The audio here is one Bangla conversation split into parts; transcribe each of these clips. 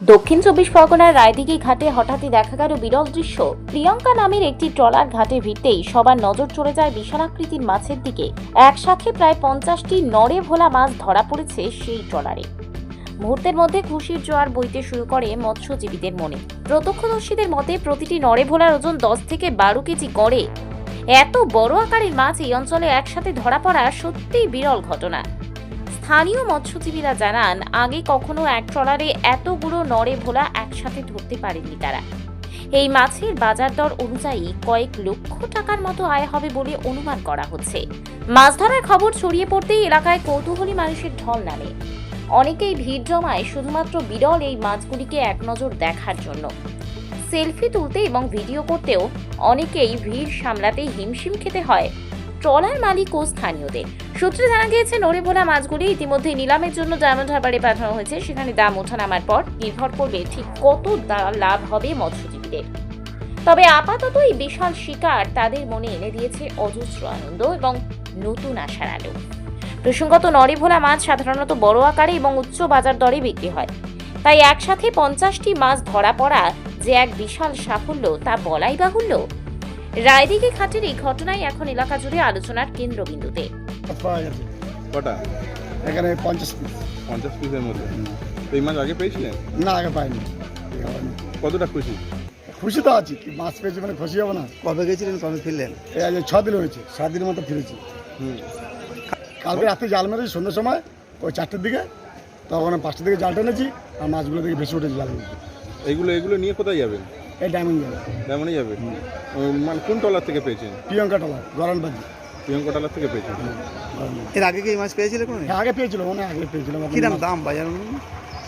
দক্ষিণ চব্বিশ পরগনার রায়দিঘি ঘাটে হঠাৎই দেখা গেল বিরল দৃশ্য। প্রিয়ঙ্কা নামের একটি ট্রলার ঘাটে ভিড়তেই সবার নজর চলে যায় বিশালাকৃতির মাছের দিকে। একসাথে প্রায় পঞ্চাশটি নড়ে ভোলা মাছ ধরা পড়েছে সেই ট্রলারে। মুহূর্তের মধ্যে খুশির জোয়ার বইতে শুরু করে মৎস্যজীবীদের মনে। প্রত্যক্ষদর্শীদের মতে প্রতিটি নড়ে ভোলার ওজন দশ থেকে বারো কেজি গড়ে। এত বড় আকারের মাছ এই অঞ্চলে একসাথে ধরা পড়া সত্যিই বিরল ঘটনা। স্থানীয় মৎস্যজীবীরা জানান, আগে কখনো এক ট্রলারে এতগুলো নড়ে ভোলা একসাথে ধরতে পারেননি তারা। এই মাছের বাজার দর অনুযায়ী কয়েক লক্ষ টাকার মতো আয় হবে বলে অনুমান করা হচ্ছে। মাছ ধরার খবর ছড়িয়ে পড়তেই এলাকায় কৌতূহলী মানুষের ঢল নামে। অনেকেই ভিড় জমায় শুধুমাত্র বিরল এই মাছগুলিকে এক নজর দেখার জন্য। সেলফি তুলতে এবং ভিডিও করতেও অনেকেই ভিড় সামলাতে হিমশিম খেতে হয়। ট্রলার মালিক ও স্থানীয়দের। সূত্রে জানা গিয়েছে নড়ে ভোলা মাছগুলি ইতিমধ্যে নিলামের জন্য ডায়মন্ড হারবারে পাঠানো হয়েছে। সেখানে দাম ওঠানামার পর নির্ভর করবে ঠিক কত লাভ হবে মৎস্যজীবীদের। তবে আপাতত এই বিশাল শিকার তাদের মনে এনে দিয়েছে অজস্র আনন্দ এবং নতুন আশার আলো। প্রসঙ্গত নড়ে ভোলা মাছ সাধারণত বড় আকারে এবং উচ্চ বাজার দরে বিক্রি হয়। তাই একসাথে পঞ্চাশটি মাছ ধরা পড়া যে এক বিশাল সাফল্য তা বলাই বাহুল্য। রায়দিঘি ঘাটের এই ঘটনাই এখন এলাকা জুড়ে আলোচনার কেন্দ্রবিন্দুতে। কটা? এখানে পঞ্চাশ পিস পঞ্চাশ পিসের মধ্যে? এই মাছ আগে পেয়েছিলেন? না আগে পাইনি। কতটা খুশি? খুশি তো আছি মাছ পেয়েছি মানে খুশি হব না? কবে গেছিলেন কবে ফিরলেন? এই আজ ছ দিন হয়েছে সাত দিনের মতো ফিরেছি। হুম। কালকে রাতে জাল মেরেছি সন্ধ্যের সময় ওই চারটের দিকে তখন পাঁচটার দিকে জাল টেনেছি আর মাছগুলো থেকে ভেসে উঠেছে জাল এইগুলো এগুলো নিয়ে কোথায় যাবেন? এই ডায়মন্ড জাল তেমনই যাবে? মানে কোন টলার থেকে পেয়েছেন? প্রিয়ঙ্কা টলার গরানবাজি প্রিয়ঙ্কা টলার থেকে পেয়েছেন? এর আগে কি মাছ পেয়েছিলেন কোনো হ্যাঁ আগে পেয়েছিল মনে আগে পেয়েছিলাম এখন কিরম মাছ- দাম বাজার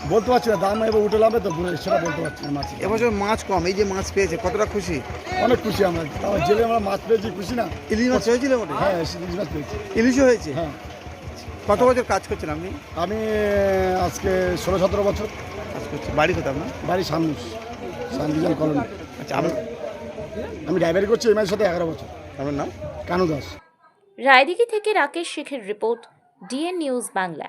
বলতে পারছি না দাম এবার উঠে লাভে তো পুরো সেটা বলতে পারছি না মাছ এবছর মাছ কম এই যে মাছ পেয়েছে কতটা খুশি? অনেক খুশি আমরা। আমার জেলে আমরা মাছ পেয়েছি খুশি না? ইলিশ মাছ হয়েছিল ওটা হ্যাঁ ইলিশ মাছ পেয়েছি। ইলিশও হয়েছে? হ্যাঁ। কত বছর কাজ করছেন আপনি? আমি আজকে ষোলো সতেরো বছর। কাজ করছেন। বাড়ি কোথাও আপনার? বাড়ি সামনুস শান্তিজান কলোনি। আচ্ছা আমি আমি ড্রাইভারি করছি এই মাসের সাথে এগারো বছর। আমার নাম? কানু দাস। রায়দিঘি থেকে রাকেশ শেখের report DN news Bangla.